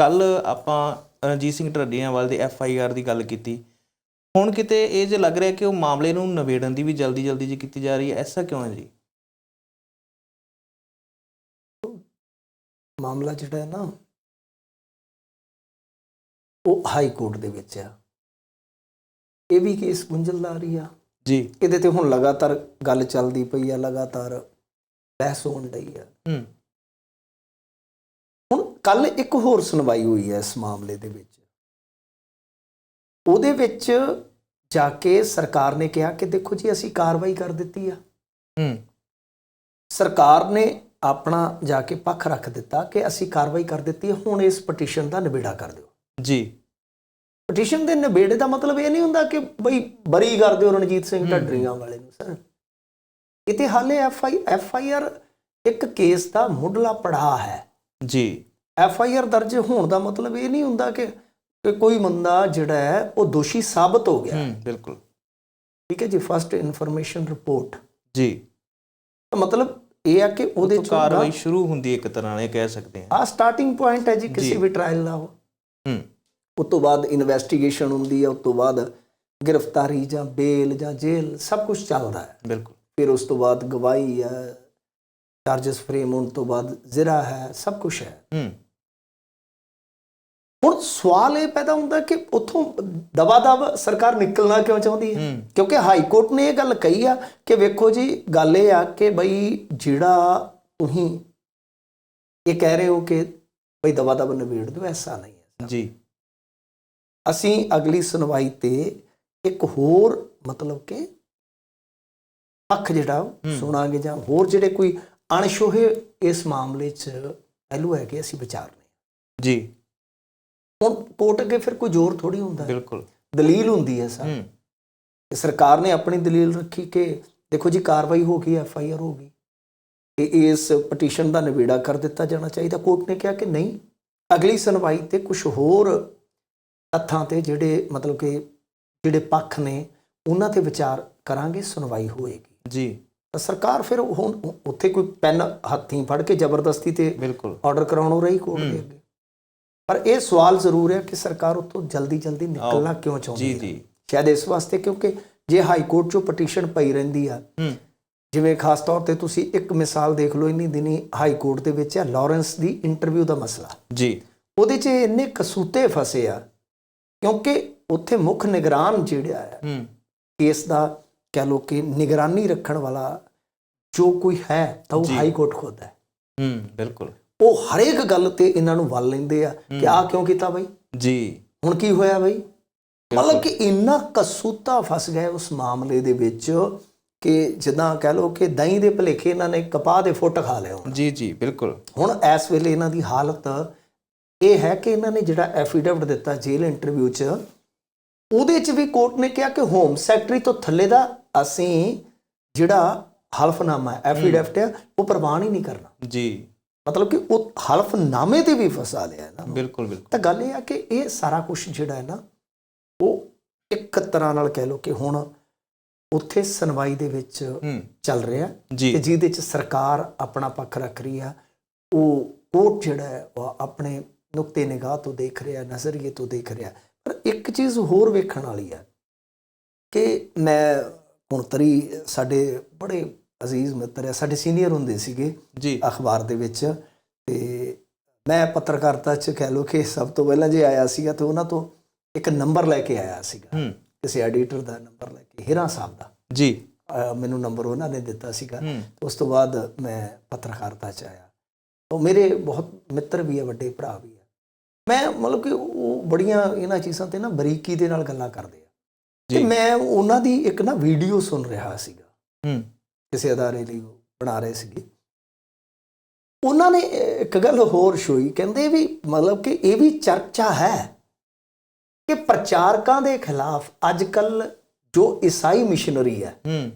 ਕੱਲ ਆਪਾਂ ਰਣਜੀਤ ਸਿੰਘ ਢੱਡੀਆਂਵਾਲ ਦੇ ਐਫ ਆਈ ਆਰ ਦੀ ਗੱਲ ਕੀਤੀ। ਹੁਣ ਕਿਤੇ ਇਹ ਜੇ ਲੱਗ ਰਿਹਾ ਕਿ ਉਹ ਮਾਮਲੇ ਨੂੰ ਨਿਬੇੜਨ ਦੀ ਵੀ ਜਲਦੀ ਜਲਦੀ ਜੀ ਕੀਤੀ ਜਾ ਰਹੀ ਹੈ ਐਸਾ ਕਿਉਂ ਹੈ ਜੀ? ਮਾਮਲਾ ਜਿਹੜਾ ਹੈ ਨਾ ਉਹ ਹਾਈ ਕੋਰਟ ਦੇ ਵਿੱਚ ਆ। ਇਹ ਵੀ ਕੇਸ ਗੁੰਝਲਦਾਰੀ ਆ। ਜੀ। ਇਹਦੇ ਤੇ ਹੁਣ ਲਗਾਤਾਰ ਗੱਲ ਚੱਲਦੀ ਪਈ ਆ ਲਗਾਤਾਰ ਬਹਿਸ ਹੋਣ ਡਈ ਆ। ਹੂੰ। ਹੁਣ ਕੱਲ ਇੱਕ ਹੋਰ ਸੁਣਵਾਈ ਹੋਈ ਹੈ ਇਸ ਮਾਮਲੇ ਦੇ ਵਿੱਚ। ਉਹਦੇ ਵਿੱਚ ਜਾ ਕੇ ਸਰਕਾਰ ਨੇ ਕਿਹਾ ਕਿ ਦੇਖੋ ਜੀ ਅਸੀਂ ਕਾਰਵਾਈ ਕਰ ਦਿੱਤੀ ਆ। ਹੂੰ। ਸਰਕਾਰ ਨੇ ਆਪਣਾ ਜਾ ਕੇ ਪੱਖ ਰੱਖ ਦਿੱਤਾ ਕਿ ਅਸੀਂ ਕਾਰਵਾਈ ਕਰ ਦਿੱਤੀ ਹੁਣ ਇਸ ਪਟੀਸ਼ਨ ਦਾ ਨਿਬੇੜਾ ਕਰ ਦਿਓ। ਜੀ। ਪਟੀਸ਼ਨ ਦੇ ਨਿਬੇੜੇ ਦਾ ਮਤਲਬ ਇਹ ਨਹੀਂ ਹੁੰਦਾ ਕਿ ਬਈ ਬਰੀ ਕਰ ਦਿਓ ਰਣਜੀਤ ਸਿੰਘ। ਢੱਡਰੀਆਂ ਵਾਲੇ ਨੂੰ ਸਰ। ਇਤੇ ਹਾਲੇ F I F I R ਇੱਕ ਕੇਸ ਦਾ ਮੁੱਢਲਾ ਪੜਾਅ ਹੈ। ਜੀ। ਐਫ ਆਈ ਆਰ ਦਰਜ ਹੋਣ ਦਾ ਮਤਲਬ ਇਹ ਨਹੀਂ ਹੁੰਦਾ ਕਿ ਕੋਈ ਬੰਦਾ ਜਿਹੜਾ ਹੈ ਉਹ ਦੋਸ਼ੀ ਸਾਬਤ ਹੋ ਗਿਆ। ਬਿਲਕੁਲ। ਠੀਕ ਹੈ ਜੀ ਫਸਟ ਇਨਫੋਰਮੇਸ਼ਨ ਰਿਪੋਰਟ ਜੀ। ਮਤਲਬ ਇਹ ਹੈ ਕਿ ਉਹਦੇ ਚ ਕਾਰਵਾਈ ਸ਼ੁਰੂ ਹੁੰਦੀ ਇੱਕ ਤਰ੍ਹਾਂ ਨਾਲ ਇਹ ਕਹਿ ਸਕਦੇ ਹਾਂ। ਆ ਸਟਾਰਟਿੰਗ ਪੁਆਇੰਟ ਹੈ ਜੀ ਕਿਸੇ। ਵੀ ਟ੍ਰਾਇਲ ਦਾ ਹੂੰ। ਉਸ ਤੋਂ ਬਾਅਦ ਇਨਵੈਸਟੀਗੇਸ਼ਨ ਹੁੰਦੀ ਹੈ ਉਸ ਤੋਂ ਬਾਅਦ ਗ੍ਰਿਫਤਾਰੀ ਜਾਂ ਬੇਲ ਜਾਂ ਜੇਲ੍ਹ ਸਭ ਕੁਝ ਚੱਲਦਾ ਹੈ। ਬਿਲਕੁਲ। ਫਿਰ ਉਸ ਤੋਂ ਬਾਅਦ ਗਵਾਹੀ ਹੈ ਚਾਰजेस ਫਰੇਮ ਹੋਣ ਤੋਂ ਬਾਅਦ ਜ਼ਿਰਾ ਹੈ ਸਭ ਕੁਝ ਹੈ। ਹੂੰ। ਹੁਣ ਸਵਾਲ ਇਹ ਪੈਦਾ ਹੁੰਦਾ ਕਿ ਉੱਥੋਂ ਦਵਾ ਦਵ ਸਰਕਾਰ ਨਿਕਲਣਾ ਕਿਉਂ ਚਾਹੁੰਦੀ ਹੈ? ਕਿਉਂਕਿ ਹਾਈ ਕੋਰਟ ਨੇ ਇਹ ਗੱਲ ਕਹੀ ਆ ਕਿ ਵੇਖੋ ਜੀ ਗੱਲ ਇਹ ਆ ਕਿ ਬਈ ਜਿਹੜਾ ਤੁਸੀਂ ਇਹ ਕਹਿ ਰਹੇ ਹੋ ਕਿ ਬਈ ਦਵਾ ਦਵ ਨਿਬੇੜ ਦਿਓ ਐਸਾ ਨਹੀਂ ਹੈ। ਜੀ। ਅਸੀਂ ਅਗਲੀ ਸੁਣਵਾਈ ਤੇ ਇੱਕ ਹੋਰ ਮਤਲਬ ਕਿ ਪੱਖ ਜਿਹੜਾ। ਸੁਣਾਂਗੇ ਜਾਂ ਹੋਰ ਜਿਹੜੇ ਕੋਈ ਅਣਸ਼ੋਹੇ ਇਸ ਮਾਮਲੇ 'ਚ ਪਹਿਲੂ ਹੈਗੇ ਅਸੀਂ ਵਿਚਾਰਨੇ ਜੀ। ਹੁਣ ਕੋਰਟ ਅੱਗੇ ਫਿਰ ਕੋਈ ਜ਼ੋਰ ਥੋੜੀ ਹੁੰਦਾ। ਹੈ। ਬਿਲਕੁਲ। ਦਲੀਲ ਹੁੰਦੀ ਹੈ ਸਰ। ਹੂੰ। ਤੇ ਸਰਕਾਰ ਨੇ ਆਪਣੀ ਦਲੀਲ ਰੱਖੀ ਕਿ ਦੇਖੋ ਜੀ ਕਾਰਵਾਈ ਹੋ ਗਈ ਐਫ ਆਈ ਆਰ ਹੋ ਗਈ। ਤੇ ਇਸ ਪਟੀਸ਼ਨ ਦਾ ਨਿਬੇੜਾ ਕਰ ਦਿੱਤਾ ਜਾਣਾ ਚਾਹੀਦਾ। ਕੋਰਟ ਨੇ ਕਿਹਾ ਕਿ ਨਹੀਂ ਅਗਲੀ ਸੁਣਵਾਈ ਤੇ ਕੁਝ ਹੋਰ ਤੱਥਾਂ ਤੇ ਜਿਹੜੇ ਮਤਲਬ ਕਿ ਜਿਹੜੇ ਪੱਖ ਨੇ ਉਹਨਾਂ ਤੇ ਵਿਚਾਰ ਕਰਾਂਗੇ ਸੁਣਵਾਈ ਹੋਏਗੀ। ਜੀ। ਸਰਕਾਰ ਫਿਰ ਹੁਣ ਉੱਥੇ ਕੋਈ ਪੈਨ ਹੱਥੀਂ ਫੜ ਕੇ ਜ਼ਬਰਦਸਤੀ ਤੇ ਬਿਲਕੁਲ। ਆਰਡਰ ਕਰਾਉਣੋਂ ਰਹੀ ਕੋਰਟ ਦੇ। ਅੱਗੇ? ਪਰ ਇਹ ਸਵਾਲ ਜ਼ਰੂਰ ਹੈ ਕਿ ਸਰਕਾਰ ਉੱਥੋਂ ਜਲਦੀ ਜਲਦੀ ਨਿਕਲਣਾ। ਕਿਉਂ ਚਾਹੁੰਦੀ ਹੈ? ਜੀ। ਸ਼ਾਇਦ ਇਸ ਵਾਸਤੇ ਕਿਉਂਕਿ ਜੇ ਹਾਈ ਕੋਰਟ 'ਚੋਂ ਪਟੀਸ਼ਨ ਪਈ ਰਹਿੰਦੀ ਆ ਜਿਵੇਂ ਖਾਸ ਤੌਰ ਤੇ ਤੁਸੀਂ ਇੱਕ ਮਿਸਾਲ ਦੇਖ ਲਓ ਇੰਨੀ ਦਿਨੀ ਹਾਈ ਕੋਰਟ ਦੇ ਵਿੱਚ ਹੈ ਲਾਰੈਂਸ ਦੀ ਇੰਟਰਵਿਊ ਦਾ ਮਸਲਾ। ਜੀ। ਉਹਦੇ 'ਚ ਇੰਨੇ ਕਸੂਤੇ ਫਸੇ ਆ ਕਿਉਂਕਿ ਉੱਥੇ ਮੁੱਖ ਨਿਗਰਾਨ ਜਿਹੜਾ ਹੂੰ। ਕੇਸ ਦਾ ਕਹਿ ਲਓ ਕਿ ਨਿਗਰਾਨੀ ਰੱਖਣ ਵਾਲਾ ਜੋ ਕੋਈ ਹੈ ਤਾਂ ਉਹ। ਹਾਈ ਕੋਰਟ ਖੁਦ ਹੈ। ਹੂੰ ਬਿਲਕੁਲ। ਉਹ ਹਰੇਕ ਗੱਲ ਤੇ ਇਹਨਾਂ ਨੂੰ ਵੱਲ ਲੈਂਦੇ ਆ ਕਿ। ਆਹ ਕਿਉਂ ਕੀਤਾ ਬਈ? ਜੀ। ਹੁਣ ਕੀ ਹੋਇਆ ਬਈ? ਮਤਲਬ। ਕਿ ਇੰਨਾ ਕਸੂਤਾ ਫਸ ਗਏ ਉਸ ਮਾਮਲੇ ਦੇ ਵਿੱਚ ਕਿ ਜਿੱਦਾਂ ਕਹਿ ਲਓ ਕਿ ਦਹੀਂ ਦੇ ਭਲੇਖੇ ਇਹਨਾਂ ਨੇ ਕਪਾਹ ਦੇ ਫੁੱਟ ਖਾ ਲਿਆ ਜੀ ਜੀ ਬਿਲਕੁਲ। ਹੁਣ ਇਸ ਵੇਲੇ ਇਹਨਾਂ ਦੀ ਹਾਲਤ ਇਹ ਹੈ ਕਿ ਇਹਨਾਂ ਨੇ ਜਿਹੜਾ ਐਫੀਡੇਵਿਟ ਦਿੱਤਾ ਜੇਲ੍ਹ ਇੰਟਰਵਿਊ 'ਚ ਉਹਦੇ 'ਚ ਵੀ ਕੋਰਟ ਨੇ ਕਿਹਾ ਕਿ ਹੋਮ ਸੈਕਟਰੀ ਤੋਂ ਥੱਲੇ ਦਾ ਅਸੀਂ ਜਿਹੜਾ ਹਲਫਨਾਮਾ ਹੈ ਐਫੀਡੇਵਿਟ ਹੈ ਉਹ ਪ੍ਰਵਾਨ ਹੀ ਨਹੀਂ ਕਰਨਾ। ਜੀ। ਮਤਲਬ ਕਿ ਉਹ ਹਲਫਨਾਮੇ ਤੇ ਵੀ ਫਸਾ ਲਿਆ ਇਹਨਾਂ ਨੂੰ। ਬਿਲਕੁਲ ਬਿਲਕੁਲ। ਤਾਂ ਗੱਲ ਇਹ ਆ ਕਿ ਇਹ ਸਾਰਾ ਕੁਝ ਜਿਹੜਾ ਹੈ ਨਾ ਉਹ ਇੱਕ ਤਰ੍ਹਾਂ ਨਾਲ ਕਹਿ ਲਓ ਕਿ ਹੁਣ ਉੱਥੇ ਸੁਣਵਾਈ ਦੇ ਵਿੱਚ ਹੂੰ। ਚੱਲ ਰਿਹਾ ਤੇ ਜਿਹਦੇ ਚ ਸਰਕਾਰ ਆਪਣਾ ਪੱਖ ਰੱਖ ਰਹੀ ਆ ਉਹ ਕੋਰਟ ਜਿਹੜਾ ਹੈ ਉਹ ਆਪਣੇ ਨੁਕਤੇ ਨਿਗਾਹ ਤੋਂ ਦੇਖ ਰਿਹਾ ਨਜ਼ਰੀਏ ਤੋਂ ਦੇਖ ਰਿਹਾ ਪਰ ਇੱਕ ਚੀਜ਼ ਹੋਰ ਵੇਖਣ ਵਾਲੀ ਆ ਕਿ ਮੈਂ ਹੁਣ ਤਰੀ ਸਾਡੇ ਬੜੇ ਅਜ਼ੀਜ਼ ਮਿੱਤਰ ਆ ਸਾਡੇ ਸੀਨੀਅਰ ਹੁੰਦੇ ਸੀਗੇ ਜੀ। ਅਖਬਾਰ ਦੇ ਵਿੱਚ ਤੇ ਮੈਂ ਪੱਤਰਕਾਰਤਾ ਚ ਕਹਿ ਲਓ ਕਿ ਸਭ ਤੋਂ ਪਹਿਲਾਂ ਜੇ ਆਇਆ ਸੀਗਾ ਤੇ ਉਹਨਾਂ ਤੋਂ ਇੱਕ ਨੰਬਰ ਲੈ ਕੇ ਆਇਆ ਸੀਗਾ। ਹੂੰ। ਕਿਸੇ ਐਡੀਟਰ ਦਾ ਨੰਬਰ ਲੈ ਕੇ ਹੀਰਾ ਸਾਹਿਬ ਦਾ। ਜੀ। ਮੈਨੂੰ ਨੰਬਰ ਉਹਨਾਂ ਨੇ ਦਿੱਤਾ ਸੀਗਾ। ਹੂੰ। ਉਸ ਤੋਂ ਬਾਅਦ ਮੈਂ ਪੱਤਰਕਾਰਤਾ ਚ ਆਇਆ। ਉਹ ਮੇਰੇ ਬਹੁਤ ਮਿੱਤਰ ਵੀ ਹੈ ਵੱਡੇ ਭਰਾ ਵੀ ਹੈ ਮੈਂ ਮਤਲਬ ਕਿ ਉਹ ਬੜੀਆਂ ਇਹਨਾਂ ਚੀਜ਼ਾਂ ਤੇ ਨਾ ਬਰੀਕੀ ਦੇ ਨਾਲ ਗੱਲਾਂ ਕਰਦੇ ਆ ਤੇ ਜੀ। ਮੈਂ ਉਹਨਾਂ ਦੀ ਇੱਕ ਨਾ ਵੀਡੀਓ ਸੁਣ ਰਿਹਾ ਸੀਗਾ। ਹੂੰ। ਕਿਸੇ ਅਦਾਰੇ ਲਈ ਉਹ ਬਣਾ ਰਹੇ ਸੀਗੇ। ਉਹਨਾਂ ਨੇ ਇੱਕ ਗੱਲ ਹੋਰ ਸ਼ੋਈ ਕਹਿੰਦੇ ਵੀ ਮਤਲਬ ਕਿ ਇਹ ਵੀ ਚਰਚਾ ਹੈ ਕਿ ਪ੍ਰਚਾਰਕਾਂ ਦੇ ਖਿਲਾਫ ਅੱਜ ਕੱਲ ਜੋ ਈਸਾਈ ਮਿਸ਼ਨਰੀ ਹੈ ਹੂੰ।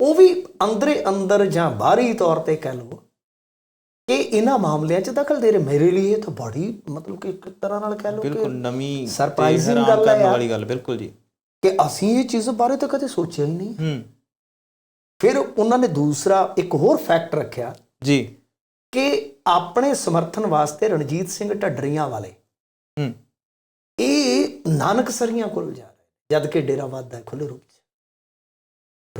ਉਹ ਵੀ ਅੰਦਰੇ ਅੰਦਰ ਜਾਂ ਬਾਹਰੀ ਤੌਰ ਤੇ ਕਹਿ ਲਓ ਕਿ ਇਹਨਾਂ ਮਾਮਲਿਆਂ 'ਚ ਦਖਲ ਦੇ ਰਹੇ। ਮੇਰੇ ਲਈ ਇਹ ਤਾਂ ਬੜੀ ਮਤਲਬ ਕਿ ਇੱਕ ਤਰ੍ਹਾਂ ਨਾਲ ਕਹਿ ਲਓ ਬਿਲਕੁਲ ਕਿ ਨਵੀਂ ਹੈਰਾਨ ਗੱਲ ਹੈ ਕਰਨ। ਵਾਲੀ ਗੱਲ ਬਿਲਕੁਲ ਜੀ। ਕਿ ਅਸੀਂ ਇਹ ਚੀਜ਼ ਬਾਰੇ ਤਾਂ ਕਦੇ ਸੋਚਿਆ ਹੀ ਨਹੀਂ। ਹੂੰ। ਫਿਰ ਉਹਨਾਂ ਨੇ ਦੂਸਰਾ ਇੱਕ ਹੋਰ ਫੈਕਟ ਰੱਖਿਆ ਜੀ। ਕਿ ਆਪਣੇ ਸਮਰਥਨ ਵਾਸਤੇ ਰਣਜੀਤ ਸਿੰਘ ਢੱਡਰੀਆਂ ਵਾਲੇ ਹੂੰ। ਇਹ ਨਾਨਕਸਰੀਆਂ ਕੋਲ ਜਾ ਰਹੇ ਜਦ ਕਿ ਡੇਰਾ ਵਾਦਾ ਖੁੱਲੇ ਰੂਪ ਚ।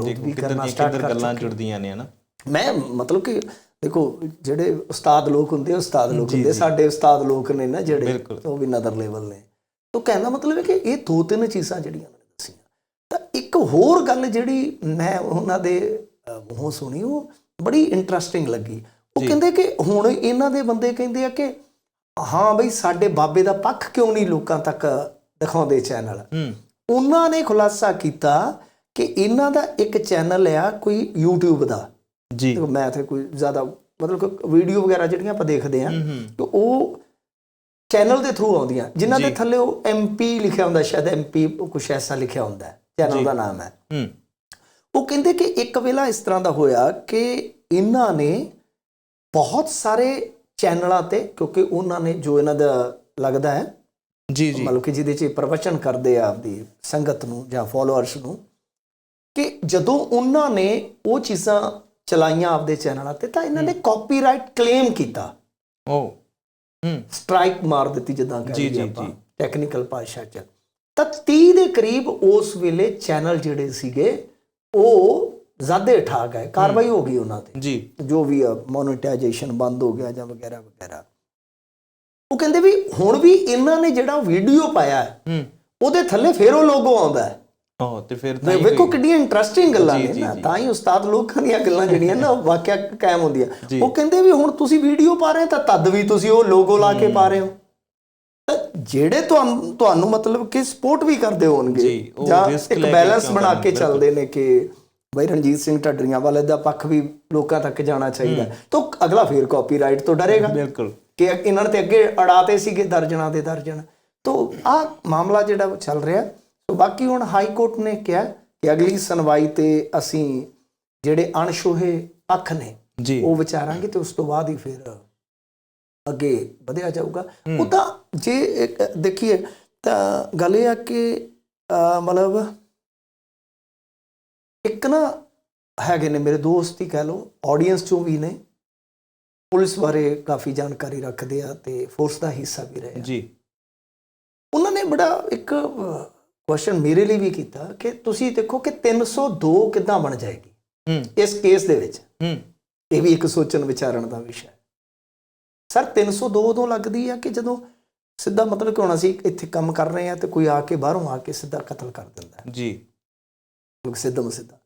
ਵਿਰੋਧ ਵੀ ਕਰਨਾ ਕਿੱਧਰ ਕਰ ਗੱਲਾਂ। ਜੁੜਦੀਆਂ ਨੇ ਹਨਾ? ਮੈਂ ਮਤਲਬ ਕਿ ਦੇਖੋ ਜਿਹੜੇ ਉਸਤਾਦ ਲੋਕ ਹੁੰਦੇ ਆ ਉਸਤਾਦ ਲੋਕ ਹੁੰਦੇ। ਸਾਡੇ ਉਸਤਾਦ ਲੋਕ ਨੇ ਨਾ ਜਿਹੜੇ। ਉਹ ਵੀ ਨਦਰ ਲੈਵਲ ਨੇ। ਤਾਂ ਕਹਿਣ ਦਾ ਮਤਲਬ ਹੈ ਕਿ ਇਹ ਦੋ ਤਿੰਨ ਚੀਜ਼ਾਂ ਜਿਹੜੀਆਂ ਤਾਂ ਇੱਕ ਹੋਰ ਗੱਲ ਜਿਹੜੀ ਮੈਂ ਉਹਨਾਂ ਦੇ ਮੂੰਹੋਂ ਸੁਣੀ ਉਹ ਬੜੀ ਇੰਟਰਸਟਿੰਗ ਲੱਗੀ। ਉਹ। ਕਹਿੰਦੇ ਕਿ ਹੁਣ ਇਹਨਾਂ ਦੇ ਬੰਦੇ ਕਹਿੰਦੇ ਆ ਕਿ ਹਾਂ ਬਈ ਸਾਡੇ ਬਾਬੇ ਦਾ ਪੱਖ ਕਿਉਂ ਨਹੀਂ ਲੋਕਾਂ ਤੱਕ ਦਿਖਾਉਂਦੇ ਚੈਨਲ? ਉਹਨਾਂ ਨੇ ਖੁਲਾਸਾ ਕੀਤਾ ਕਿ ਇਹਨਾਂ ਦਾ ਇੱਕ ਚੈਨਲ ਆ ਕੋਈ YouTube ਦਾ। ਜੀ। ਮੈਂ ਤੇ ਕੋਈ ਜ਼ਿਆਦਾ ਮਤਲਬ ਕਿ ਵੀਡੀਓ ਵਗੈਰਾ ਜਿਹੜੀਆਂ ਆਪਾਂ ਦੇਖਦੇ ਆ ਕਿ ਉਹ ਚੈਨਲ ਦੇ ਥਰੂ ਆਉਂਦੀਆਂ। ਜਿਨ੍ਹਾਂ ਦੇ। ਥੱਲੇ ਉਹ ਐਮਪੀ ਲਿਖਿਆ ਹੁੰਦਾ ਸ਼ਾਇਦ ਐਮਪੀ ਕੁਛ ਐਸਾ ਲਿਖਿਆ ਹੁੰਦਾ। ਚੈਨਲ। ਦਾ ਨਾਮ ਹੈ। ਹੂੰ। ਉਹ ਕਹਿੰਦੇ ਕਿ ਇੱਕ ਵੇਲਾ ਇਸ ਤਰ੍ਹਾਂ ਦਾ ਹੋਇਆ ਕਿ ਇਹਨਾਂ ਨੇ ਬਹੁਤ ਸਾਰੇ ਚੈਨਲਾਂ ਤੇ ਕਿਉਂਕਿ ਉਹਨਾਂ ਨੇ ਜੋ ਇਹਨਾਂ ਦਾ ਲੱਗਦਾ ਹੈ ਜੀ ਜੀ। ਮਤਲਬ ਕਿ ਜਿਹਦੇ 'ਚ ਪ੍ਰਵਚਨ ਕਰਦੇ ਆ ਆਪਦੀ ਸੰਗਤ ਨੂੰ ਜਾਂ ਫਾਲੋਅਰਸ ਨੂੰ ਕਿ ਜਦੋਂ ਉਹਨਾਂ ਨੇ ਉਹ ਚੀਜ਼ਾਂ ਚਲਾਈਆਂ ਆਪਦੇ ਚੈਨਲਾਂ ਤੇ ਤਾਂ ਇਹਨਾਂ ਨੇ ਕਾਪੀਰਾਈਟ ਕਲੇਮ ਕੀਤਾ। ਓ ਹੂੰ। ਸਟ੍ਰਾਈਕ ਮਾਰ ਦਿੱਤੀ ਜਿੱਦਾਂ ਜੀ, ਕਹਿੰਦੇ ਜੀ, ਆਪਾਂ। ਜੀ। ਟੈਕਨੀਕਲ ਭਾਸ਼ਾ 'ਚ। ਤਾਂ 30 ਦੇ ਕਰੀਬ ਉਸ ਵੇਲੇ ਚੈਨਲ ਜਿਹੜੇ ਸੀਗੇ ਉਹ ਜ਼ਾਦੇ ਠਾ ਗਏ ਕਾਰਵਾਈ ਹੋ ਗਈ ਉਹਨਾਂ ਤੇ। ਜੀ। ਜੋ ਵੀ ਮੋਨੇਟਾਈਜੇਸ਼ਨ ਬੰਦ ਹੋ ਗਿਆ ਜਾਂ ਵਗੈਰਾ ਵਗੈਰਾ। ਉਹ ਕਹਿੰਦੇ ਵੀ ਹੁਣ ਵੀ ਇਹਨਾਂ ਨੇ ਜਿਹੜਾ ਵੀਡੀਓ ਪਾਇਆ ਹੈ, ਉਹਦੇ ਥੱਲੇ ਫੇਰ ਉਹ ਲੋਗੋ ਆਉਂਦਾ ਹੈ। ਤੇ ਫਿਰ ਤਾਂ ਵੇਖੋ ਕਿੰਨੀਆਂ ਇੰਟਰਸਟਿੰਗ ਗੱਲਾਂ ਨੇ। ਤਾਂ ਹੀ ਉਸਤਾਦ ਲੋਕਾਂ ਦੀਆਂ ਗੱਲਾਂ ਜਿਹੜੀਆਂ ਨਾ ਵਾਕਿਆ ਕਾਇਮ ਹੁੰਦੀਆਂ। ਉਹ ਕਹਿੰਦੇ ਵੀ ਹੁਣ ਤੁਸੀਂ ਵੀਡੀਓ ਪਾ ਰਹੇ ਤਾਂ ਤਦ ਵੀ ਤੁਸੀਂ ਉਹ ਲੋਗੋ ਲਾ ਕੇ ਪਾ ਰਹੇ ਹੋ। ਜਿਹੜੇ ਤੁਹਾਨੂੰ ਤੁਹਾਨੂੰ ਮਤਲਬ ਕਿ ਸਪੋਰਟ ਵੀ ਕਰਦੇ ਹੋਣਗੇ ਜੀ, ਇੱਕ ਬੈਲੈਂਸ ਬਣਾ ਕੇ। ਚੱਲਦੇ ਨੇ ਕਿ ਬਈ ਰਣਜੀਤ ਸਿੰਘ ਢੱਡਰੀਆਂ ਵਾਲੇ ਦਾ ਪੱਖ ਵੀ ਲੋਕਾਂ ਤੱਕ ਜਾਣਾ ਚਾਹੀਦਾ। ਤਾਂ ਅਗਲਾ ਫੇਰ ਕਾਪੀਰਾਈਟ ਤੋਂ ਡਰੇਗਾ। ਬਿਲਕੁਲ। ਕਿ ਇਹਨਾਂ ਨੇ ਤੇ ਅੱਗੇ ਅੜਾਤੇ ਸੀਗੇ ਦਰਜਣਾ ਦੇ ਦਰਜਨ। ਤੋਂ ਆ ਮਾਮਲਾ ਜਿਹੜਾ ਚੱਲ ਰਿਹਾ। ਸੋ ਬਾਕੀ ਹੁਣ ਹਾਈ ਕੋਰਟ ਨੇ ਕਿਹਾ ਕਿ ਅਗਲੀ ਸੁਣਵਾਈ ਤੇ ਅਸੀਂ ਜਿਹੜੇ ਅਣਛੋਹੇ ਪੱਖ ਨੇ ਉਹ ਵਿਚਾਰਾਂਗੇ ਤੇ ਉਸ ਤੋਂ ਬਾਅਦ ਹੀ ਫਿਰ ਅੱਗੇ ਵਧਿਆ ਜਾਊਗਾ। ਉਹ ਤਾਂ ਜੇ ਦੇਖੀਏ ਤਾਂ ਗੱਲ ਇਹ ਆ ਕਿ ਮਤਲਬ ਇੱਕ ਨਾ ਹੈਗੇ ਨੇ ਮੇਰੇ ਦੋਸਤ ਹੀ ਕਹਿ ਲਓ ਆਡੀਅנס ਚੋਂ ਵੀ ਨੇ। ਪੁਲਿਸ ਬਾਰੇ ਕਾਫੀ ਜਾਣਕਾਰੀ ਰੱਖਦੇ ਆ ਤੇ ਫੋਰਸ ਦਾ ਹਿੱਸਾ ਵੀ ਰਹੇ ਜੀ। ਉਹਨਾਂ ਨੇ ਬੜਾ ਇੱਕ ਕੁਐਸਚਨ ਮੇਰੇ ਲਈ ਵੀ ਕੀਤਾ ਕਿ ਤੁਸੀਂ ਦੇਖੋ ਕਿ 302 ਕਿੱਦਾਂ ਬਣ ਜਾਏਗੀ ਇਸ ਕੇਸ ਦੇ ਵਿੱਚ। ਇਹ ਵੀ ਇੱਕ ਸੋਚਣ ਵਿਚਾਰਨ ਦਾ ਵਿਸ਼ਾ ਹੈ। ਸਰ 302 ਉਦੋਂ ਲੱਗਦੀ ਆ ਕਿ ਜਦੋਂ ਸਿੱਧਾ ਮਤਲਬ ਕਿ ਹੁਣ ਅਸੀਂ ਇੱਥੇ ਕੰਮ ਕਰ ਰਹੇ ਆ ਤੇ ਕੋਈ ਆ ਕੇ ਬਾਹਰੋਂ ਆ ਕੇ ਸਿੱਧਾ ਕਤਲ ਕਰ ਦਿੰਦਾ ਹੈ? ਜੀ। ਸਿੱਧਾ ਸਿੱਧਾ।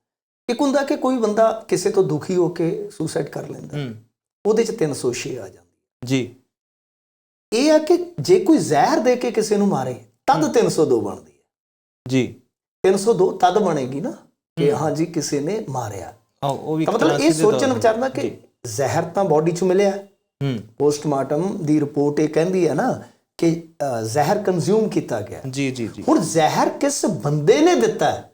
ਇੱਕ ਹੁੰਦਾ ਕਿ ਕੋਈ ਬੰਦਾ ਕਿਸੇ ਤੋਂ ਦੁਖੀ ਹੋ ਕੇ ਸੁਸਾਈਡ ਕਰ ਲੈਂਦਾ ਹੂੰ ਉਹਦੇ ਚ 306 ਆ ਜਾਂਦੀ ਜੀ। ਇਹ ਆ ਕਿ ਜੇ ਕੋਈ ਜ਼ਹਿਰ ਦੇ ਕੇ ਕਿਸੇ ਨੂੰ ਮਾਰੇ ਤਦ 302 ਬਣਦੀ ਹੈ। ਜੀ। 302 ਤਦ ਬਣੇਗੀ ਨਾ ਕਿ ਹਾਂਜੀ ਕਿਸੇ ਨੇ ਮਾਰਿਆ। ਆ ਉਹ ਵੀ ਮਤਲਬ ਇਹ ਸੋਚਣ ਵਿਚਾਰਨਾ। ਕਿ। ਜ਼ਹਿਰ ਤਾਂ ਬਾਡੀ 'ਚ ਮਿਲਿਆ ਹੂੰ। ਪੋਸਟਮਾਰਟਮ ਦੀ ਰਿਪੋਰਟ ਇਹ ਕਹਿੰਦੀ ਹੈ ਨਾ ਕਿ ਜ਼ਹਿਰ ਕੰਜ਼ਿਊਮ ਕੀਤਾ ਗਿਆ। ਜੀ ਜੀ ਜੀ। ਹੁਣ ਜ਼ਹਿਰ ਕਿਸ ਬੰਦੇ ਨੇ ਦਿੱਤਾ? ਹੈ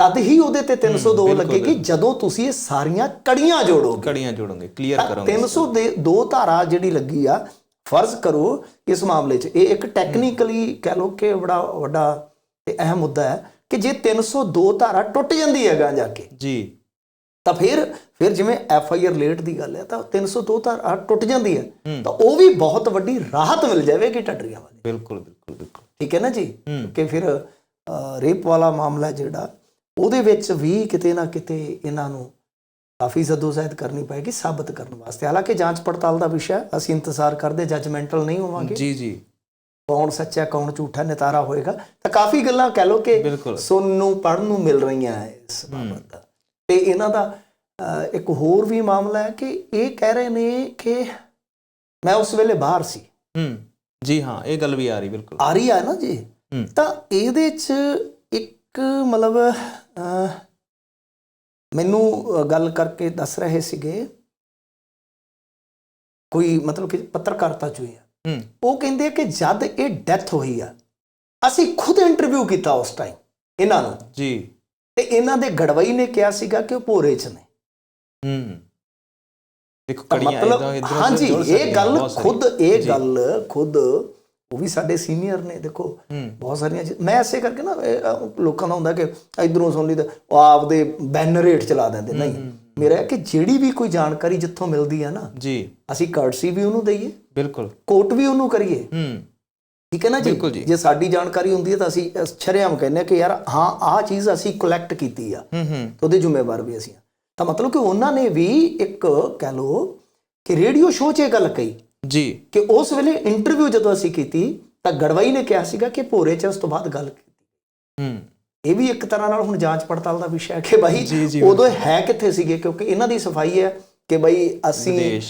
ਤਦ ਹੀ ਉਹਦੇ ਤੇ 302 ਬਿਲਕੁਲ, ਲੱਗੇਗੀ। ਜਦੋਂ ਤੁਸੀਂ ਇਹ ਸਾਰੀਆਂ ਕੜੀਆਂ ਜੋੜੋਗੇ। ਕੜੀਆਂ ਜੋੜੋਗੇ ਕਲੀਅਰ ਕਰਾਂਗੇ। 302 ਧਾਰਾ ਜਿਹੜੀ ਲੱਗੀ ਆ ਫਰਜ਼ ਕਰੋ ਇਸ ਮਾਮਲੇ 'ਚ ਇਹ ਇੱਕ ਟੈਕਨੀਕਲੀ ਕਹਿ ਲਓ ਕਿ ਬੜਾ ਵੱਡਾ ਤੇ ਅਹਿਮ ਮੁੱਦਾ ਹੈ ਕਿ ਜੇ 302 ਧਾਰਾ ਟੁੱਟ ਜਾਂਦੀ ਹੈ ਗਾਂ ਜਾ ਕੇ ਜੀ। ਤਾਂ ਫਿਰ ਫਿਰ ਜਿਵੇਂ ਐਫ ਆਈ ਆਰ ਲੇਟ ਦੀ ਗੱਲ ਹੈ ਤਾਂ 302 ਧਾਰਾ ਟੁੱਟ ਜਾਂਦੀ ਹੈ। ਤਾਂ ਉਹ ਵੀ ਬਹੁਤ ਵੱਡੀ ਰਾਹਤ ਮਿਲ ਜਾਵੇਗੀ ਟੱਡਰੀਆਂ ਵਾਲੀ ਬਿਲਕੁਲ ਬਿਲਕੁਲ ਬਿਲਕੁਲ। ਠੀਕ ਹੈ ਨਾ ਜੀ। ਕਿ ਫਿਰ ਰੇਪ ਵਾਲਾ ਮਾਮਲਾ ਜਿਹੜਾ ਉਹਦੇ ਵਿੱਚ ਵੀ ਕਿਤੇ ਨਾ ਕਿਤੇ ਇਹਨਾਂ ਨੂੰ ਕਾਫੀ ਜ਼ਦੋਜ਼ਹਿਦ ਕਰਨੀ ਪਏਗੀ ਸਾਬਤ ਕਰਨ ਵਾਸਤੇ। ਹਾਲਾਂਕਿ ਜਾਂਚ ਪੜਤਾਲ ਦਾ ਵਿਸ਼ਾ ਅਸੀਂ ਇੰਤਜ਼ਾਰ ਕਰਦੇ ਜੱਜਮੈਂਟਲ ਨਹੀਂ ਹੋਵਾਂਗੇ। ਜੀ ਜੀ। ਕੌਣ ਸੱਚਾ ਕੌਣ ਝੂਠਾ ਨਿਤਾਰਾ ਹੋਏਗਾ। ਤਾਂ ਕਾਫੀ ਗੱਲਾਂ ਕਹਿ ਲਓ ਕਿ ਸੁਣਨ ਨੂੰ ਪੜਨ ਨੂੰ ਮਿਲ ਰਹੀਆਂ ਹੈ ਇਸ ਬਾਬਤ। ਦਾ ਤੇ ਇਹਨਾਂ ਦਾ ਇੱਕ ਹੋਰ ਵੀ ਮਾਮਲਾ ਹੈ ਕਿ ਇਹ ਕਹਿ ਰਹੇ ਨੇ ਕਿ ਮੈਂ ਉਸ ਵੇਲੇ ਬਾਹਰ ਸੀ। ਹੂੰ ਜੀ ਹਾਂ ਇਹ ਗੱਲ ਵੀ ਆ ਰਹੀ ਬਿਲਕੁਲ। ਆ ਰਹੀ ਹੈ ਨਾ ਜੀ। ਤਾਂ ਇਹਦੇ ਚ ਇੱਕ ਮਤਲਬ ਮੈਨੂੰ ਗੱਲ ਕਰਕੇ ਦੱਸ ਰਹੇ ਸੀਗੇ ਕੋਈ ਮਤਲਬ ਕਿ ਪੱਤਰਕਾਰਤਾ ਚ ਹੋਈ ਆ। ਉਹ ਕਹਿੰਦੇ ਆ ਕਿ ਜਦ ਇਹ ਡੈਥ ਹੋਈ ਆ ਅਸੀਂ ਖੁਦ ਇੰਟਰਵਿਊ ਕੀਤਾ ਉਸ ਟਾਈਮ ਇਹਨਾਂ ਨੂੰ। ਜੀ। ਤੇ ਇਹਨਾਂ ਦੇ ਗੜਵਈ ਨੇ ਕਿਹਾ ਸੀਗਾ ਕਿ ਉਹ ਭੋਰੇ ਚ ਨੇ। ਹੂੰ। ਦੇਖੋ ਕੜੀਆਂ ਇਦਾਂ ਇਧਰ ਹਾਂਜੀ ਇਹ ਗੱਲ ਖੁਦ ਇਹ ਗੱਲ ਖੁਦ ਉਹ ਵੀ ਸਾਡੇ ਸੀਨੀਅਰ ਨੇ ਦੇਖੋ। ਬਹੁਤ ਸਾਰੀਆਂ ਮੈਂ ਐਸੇ ਕਰਕੇ ਨਾ ਲੋਕਾਂ ਦਾ ਹੁੰਦਾ ਕਿ ਇਧਰੋਂ ਸੁਣ ਲਈ ਤਾਂ ਉਹ ਆਪਦੇ ਬੈਨਰ ਰੇਟ ਚਲਾ ਦਿੰਦੇ। ਨਹੀਂ ਮੇਰਾ ਕਿ ਜਿਹੜੀ ਵੀ ਕੋਈ ਜਾਣਕਾਰੀ ਜਿੱਥੋਂ ਮਿਲਦੀ ਹੈ ਨਾ ਜੀ। ਅਸੀਂ ਕਰਟਸੀ ਵੀ ਉਹਨੂੰ ਦਈਏ। ਬਿਲਕੁਲ। ਕੋਟ ਵੀ ਉਹਨੂੰ ਕਰੀਏ। ਹੂੰ। ਠੀਕ ਹੈ ਨਾ ਜੀ। ਜੀ। ਸਾਡੀ ਜਾਣਕਾਰੀ ਹੁੰਦੀ ਹੈ ਤਾਂ ਅਸੀਂ ਛਰਿਆਮ ਕਹਿੰਦੇ ਕਿ ਯਾਰ ਹਾਂ ਆਹ ਚੀਜ਼ ਅਸੀਂ ਕਲੈਕਟ ਕੀਤੀ ਆ। ਤੇ ਉਹਦੇ ਜ਼ਿੰਮੇਵਾਰ ਵੀ ਅਸੀਂ ਤਾਂ ਮਤਲਬ ਕਿ ਉਹਨਾਂ ਨੇ ਵੀ ਇੱਕ ਕਹਿ ਲੋ ਕਿ ਰੇਡੀਓ ਸ਼ੋਅ 'ਚ ਇਹ ਗੱਲ ਕਹੀ ਜੀ। ਕਿ ਉਸ ਵੇਲੇ ਇੰਟਰਵਿਊ ਜਦੋਂ ਅਸੀਂ ਕੀਤੀ ਤਾਂ ਗੜਵਾਈ ਨੇ ਕਿਹਾ ਸੀਗਾ ਕਿ ਭੋਰੇ 'ਚ ਉਸ ਤੋਂ ਬਾਅਦ ਗੱਲ ਕੀਤੀ। ਹੂੰ। ਇਹ ਵੀ ਇੱਕ ਤਰ੍ਹਾਂ ਨਾਲ ਹੁਣ ਜਾਂਚ ਪੜਤਾਲ ਦਾ ਵਿਸ਼ਾ ਹੈ ਕਿ ਭਾਈ ਜੀ, ਉਦੋਂ ਹੈ ਕਿੱਥੇ ਸੀਗੇ? ਕਿਉਂਕਿ ਇਹਨਾਂ ਦੀ ਸਫ਼ਾਈ ਹੈ ਕਿ ਭਾਈ ਅਸੀਂ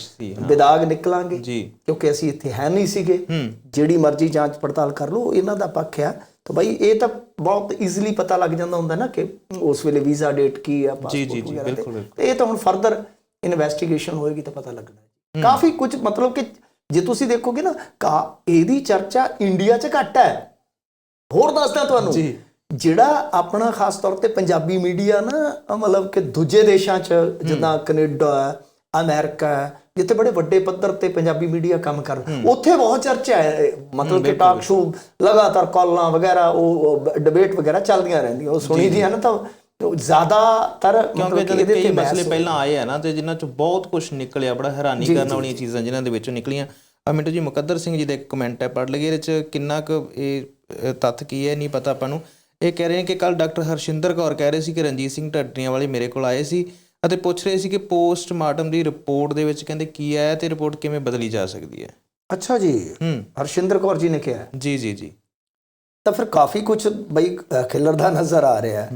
ਵਿਦਾਗ ਨਿਕਲਾਂਗੇ ਕਿਉਂਕਿ ਅਸੀਂ ਇੱਥੇ ਹੈ ਨਹੀਂ ਸੀਗੇ। ਜਿਹੜੀ ਮਰਜ਼ੀ ਜਾਂਚ ਪੜਤਾਲ ਕਰ ਲਓ ਇਹਨਾਂ ਦਾ ਪੱਖ ਆ। ਤਾਂ ਭਾਈ ਇਹ ਤਾਂ ਬਹੁਤ ਈਜ਼ੀਲੀ ਪਤਾ ਲੱਗ ਜਾਂਦਾ ਹੁੰਦਾ ਨਾ ਕਿ ਉਸ ਵੇਲੇ ਵੀਜ਼ਾ ਡੇਟ ਕੀ ਆ ਪਾਸਪੋਰਟ ਵਗੈਰਾ ਤੇ। ਇਹ ਤਾਂ ਹੁਣ ਫਰਦਰ ਇਨਵੈਸਟੀਗੇਸ਼ਨ ਹੋਏਗੀ ਤਾਂ ਪਤਾ ਲੱਗਣਾ ਕਾਫੀ ਕੁਝ ਮਤਲਬ ਕਿ ਜੇ ਤੁਸੀਂ ਦੇਖੋਗੇ ਨਾ ਕਾ ਇਹਦੀ ਚਰਚਾ ਇੰਡੀਆ 'ਚ ਘੱਟ ਹੈ। ਹੋਰ ਦੱਸਦਾ ਤੁਹਾਨੂੰ। ਜੀ। ਜਿਹੜਾ ਆਪਣਾ ਖਾਸ ਤੌਰ ਤੇ ਪੰਜਾਬੀ ਮੀਡੀਆ ਨਾ ਮਤਲਬ ਕਿ ਦੂਜੇ ਦੇਸ਼ਾਂ 'ਚ ਜਿੱਦਾਂ ਕੈਨੇਡਾ ਹੈ, ਅਮਰੀਕਾ ਹੈ, ਜਿੱਥੇ ਬੜੇ ਵੱਡੇ ਪੱਧਰ ਤੇ ਪੰਜਾਬੀ ਮੀਡੀਆ ਕੰਮ ਕਰ ਉੱਥੇ ਬਹੁਤ ਚਰਚਾ ਹੈ ਮਤਲਬ ਕਿ ਟਾਕ ਸ਼ੋ ਲਗਾਤਾਰ ਕਾਲਾਂ ਵਗੈਰਾ ਉਹ ਡਿਬੇਟ ਵਗੈਰਾ ਚੱਲਦੀਆਂ ਰਹਿੰਦੀਆਂ। ਉਹ ਸੁਣੀ ਦੀਆਂ ਨਾ ਤਾਂ ਜ਼ਿਆਦਾਤਰ ਕਿਉਂਕਿ ਇਹਦੇ ਤੇ ਮਸਲੇ ਪਹਿਲਾਂ ਆਏ ਆ ਨਾ ਤੇ ਜਿਨ੍ਹਾਂ ਚੋਂ ਬਹੁਤ ਕੁਝ ਨਿਕਲਿਆ ਬੜਾ ਹੈਰਾਨੀ ਕਰਨ ਵਾਲੀਆਂ ਚੀਜ਼ਾਂ ਜਿਨ੍ਹਾਂ ਦੇ ਵਿੱਚੋਂ ਨਿਕਲੀਆਂ। ਆ ਮਿੰਟੂ ਜੀ ਮੁਕੱਦਰ ਸਿੰਘ ਜੀ ਦਾ ਇੱਕ ਕਮੈਂਟ ਹੈ ਪੜ੍ਹ ਲਈਏ ਇਹਦੇ ਚ ਕਿੰਨਾ ਕੁ ਇਹ ਤੱਥ ਕੀ ਹੈ ਨਹੀਂ ਪਤਾ ਆਪਾਂ ਨੂੰ। ਇਹ ਕਹਿ ਰਹੇ ਕਿ ਕੱਲ ਡਾਕਟਰ ਹਰਸ਼ਿੰਦਰ ਕੌਰ ਕਹਿ ਰਹੇ ਸੀ ਕਿ ਰਣਜੀਤ ਸਿੰਘ ਢੱਡਰੀਆਂ ਵਾਲੇ ਮੇਰੇ ਕੋਲ ਆਏ ਸੀ ਅਤੇ ਪੁੱਛ ਰਹੇ ਸੀ ਕਿ ਪੋਸਟਮਾਰਟਮ ਦੀ ਰਿਪੋਰਟ ਦੇ ਵਿੱਚ ਕਹਿੰਦੇ ਕੀ ਆਇਆ ਤੇ ਰਿਪੋਰਟ ਕਿਵੇਂ ਬਦਲੀ ਜਾ ਸਕਦੀ ਹੈ। ਅੱਛਾ ਜੀ। ਹਰਸ਼ਿੰਦਰ ਕੌਰ ਜੀ ਨੇ ਕਿਹਾ। ਜੀ ਜੀ ਜੀ। ਤਾਂ ਫਿਰ ਕਾਫੀ ਕੁਝ ਬਈ ਖਿਲਰਦਾ ਨਜ਼ਰ ਆ ਰਿਹਾ ਹੈ।